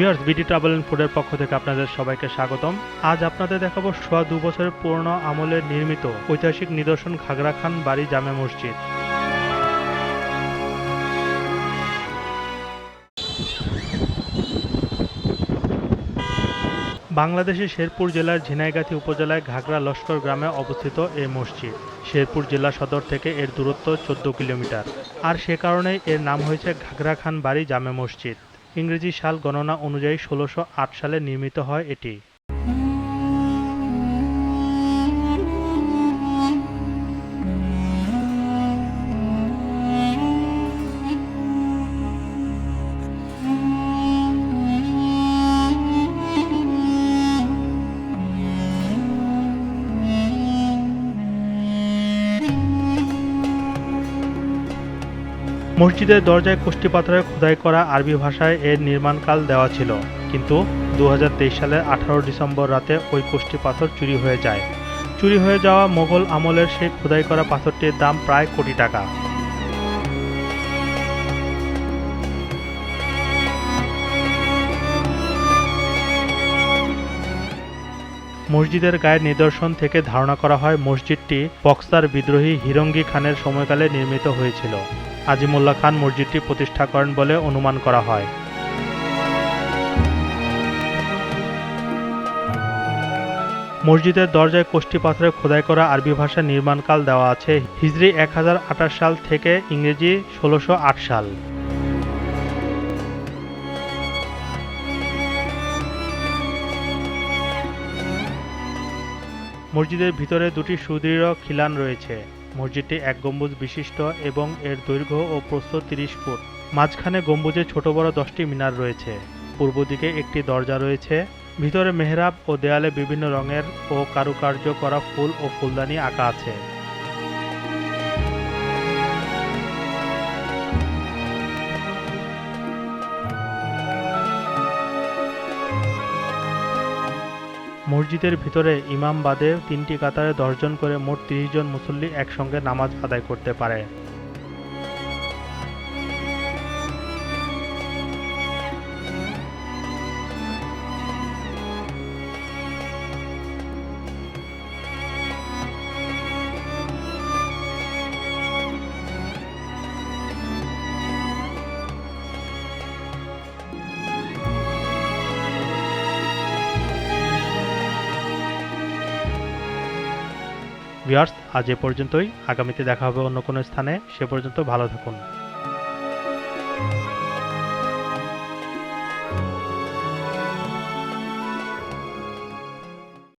Viewers, BD travel and ফুডের পক্ষ থেকে আপনাদের সবাইকে স্বাগতম। আজ আপনাদের দেখাবো সোয়া দু বছরের পুরনো আমলে নির্মিত ঐতিহাসিক নিদর্শন ঘাগরা খান বাড়ি জামে মসজিদ। বাংলাদেশের শেরপুর জেলার ঝিনাইগাতি উপজেলায় ঘাগরা লস্কর গ্রামে অবস্থিত এই মসজিদ। শেরপুর জেলা সদর থেকে এর দূরত্ব চোদ্দ কিলোমিটার। আর সে কারণেই এর নাম হয়েছে ঘাগরা খান বাড়ি জামে মসজিদ। ইংরেজি সাল গণনা অনুযায়ী ষোলোশো আট সালে নির্মিত হয় এটি। মসজিদের দরজায় কোষ্ঠী পাথরে খোদাই করা আরবি ভাষায় এর নির্মাণকাল দেওয়া ছিল। কিন্তু দু সালের আঠারো ডিসেম্বর রাতে ওই কোষ্ঠী পাথর চুরি হয়ে যায়। চুরি হয়ে যাওয়া মোগল আমলের সেই খোদাই করা পাথরটির দাম প্রায় কোটি টাকা। মসজিদের গায়ের নিদর্শন থেকে ধারণা করা হয়, মসজিদটি বক্সার বিদ্রোহী হিরঙ্গি খানের সময়কালে নির্মিত হয়েছিল। আজিমুল্লাহ খান মসজিদটি প্রতিষ্ঠা করেন বলে অনুমান করা হয়। মসজিদের দরজায় কোষ্ঠী পাথরে খোদাই করা আরবি ভাষা নির্মাণকাল দেওয়া আছে। হিজরি এক সাল থেকে ইংরেজি ষোলোশো সাল। মসজিদের ভিতরে দুটি সুদৃঢ় খিলান রয়েছে। মসজিদটি এক গম্বুজ বিশিষ্ট এবং এর দৈর্ঘ্য ও প্রস্থ তিরিশ ফুট। মাঝখানে গম্বুজে ছোট বড় দশটি মিনার রয়েছে। পূর্ব দিকে একটি দরজা রয়েছে। ভিতরে মেহরাব ও দেয়ালে বিভিন্ন রঙের ও কারুকার্য করা ফুল ও ফুলদানি আঁকা আছে। মসজিদের ভিতরে ইমাম বাদে তিনটি কাতারে দশজন করে মোট তিরিশ জন মুসল্লি একসঙ্গে নামাজ আদায় করতে পারে। ভিউয়ার্স আজ এ পর্যন্তই। আগামীতে দেখা হবে অন্য কোনো স্থানে। সে পর্যন্ত ভালো থাকুন।